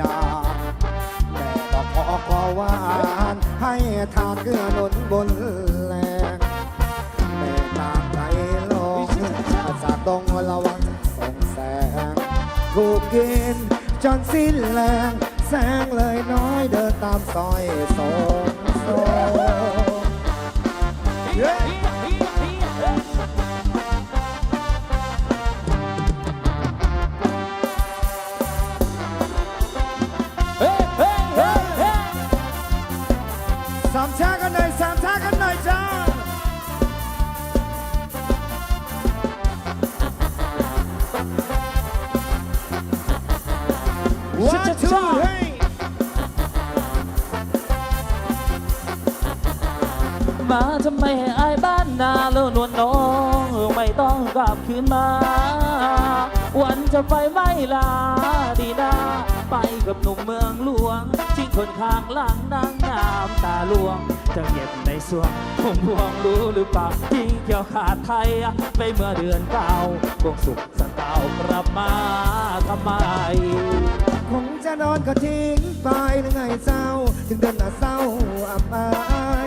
นาแต่ก็ขอขอวานให้ทานเกลือหนุนบนแรงแต่ตามใจโลกสาตรงระวังส่งแสง ถูกกินจนสิ้นแรง แสงเลยน้อยเดินตามซอยโซมโซมามช้ากันหน่อยสามช้ากันหน่อยจ้า One, two, hey มาทำไมให้อายบ้านนาแล้วนวลน้อง ไม่ต้องกลับคืนมา วันจะไปไม่ลาดีนาไปกับหนุ่มเมืองหลวงทิ้งคนข้างหลังนางงามตาลวงจะเก็บในสวงผมพวงรู้หรือเปล่าทิ้งเกี่ยวขาดไทยไปเมื่อเดือนเก้าคงสุขสเตากลับมาทำไมคงจะนอนก็ทิ้งไปหรือไงเศร้า ถึงเดินหน้าเศร้าอับอาย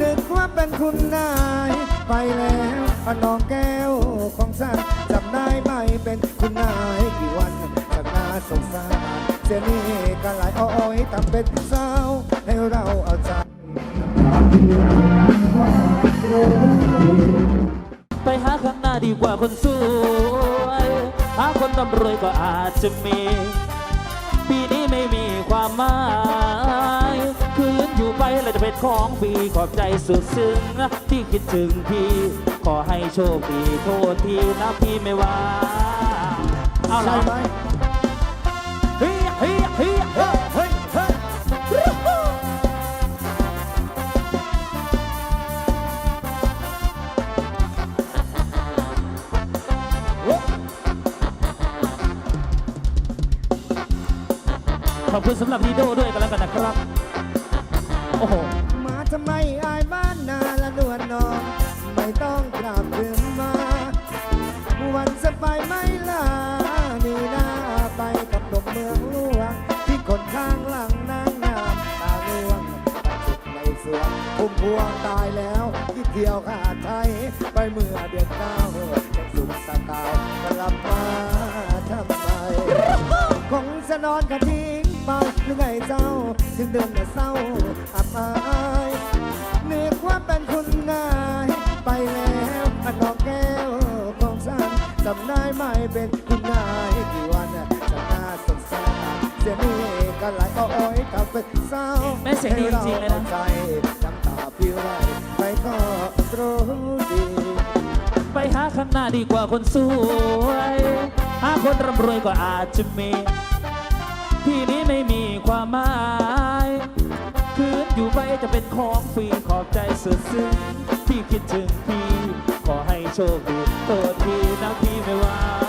นึกว่าเป็นคุณนาย ไปแล้วอน้องแก้วของฉันจำได้ เป็นคุณนายกี่วันจากน่าสงสารเสียนี่ก็หลายอ้อยทำเป็นเศร้าให้เราเอาใจไปหาข้างหน้าดีกว่าคนสวยหาคนร่ำรวยก็อาจจะมี ปีนี้ไม่มีความหมายคืนอยู่ไปเราจะเป็นของฟรีขอบใจสุดซึ้งที่คิดถึงพี่ ขอให้โชคดีโทษทีนะพี่ไม่ว่าเอาใช่ละไหมเฮียเฮียเฮียเฮ้ยเฮ้ยเฮ้ยขอบคุณสำหรับดีโดด้วยกันแล้วกันนะครับ โอ้โห มาทำไมอ วงตายแล้วที่เที่ยวขาดไทยไปเมื่อเดือนเก้ายังสุขสตาวกลับมาทำไมคงจะนอนกระทิ้งไปหรือไงเจ้า ถึงเดินมาเศร้าอับอายนึกว่าเป็นคุณนายไปแล้วอันน้องแก้วของฉันจำได้ไหมเป็นคุณนายกี่วันน่ะจะน่าสงสารเสียนี่ก็หลายอ้อยทำเป็นเศร้าแม่เสียงดีจริงๆเลยนะให้ราใจน้ำตา พิวไหลใครก็รู้ดี ไปหาข้างหน้าดีกว่าคนสวย หาคนร่ำรวยก็อาจจะมี ที่นี้ไม่มีความหมายคืนอยู่ไปจะเป็นของฟรีขอบใจสุดซึ้งที่คิดถึงพี่ ขอให้โชคดีตัวทีนะพี่ไม่ว่า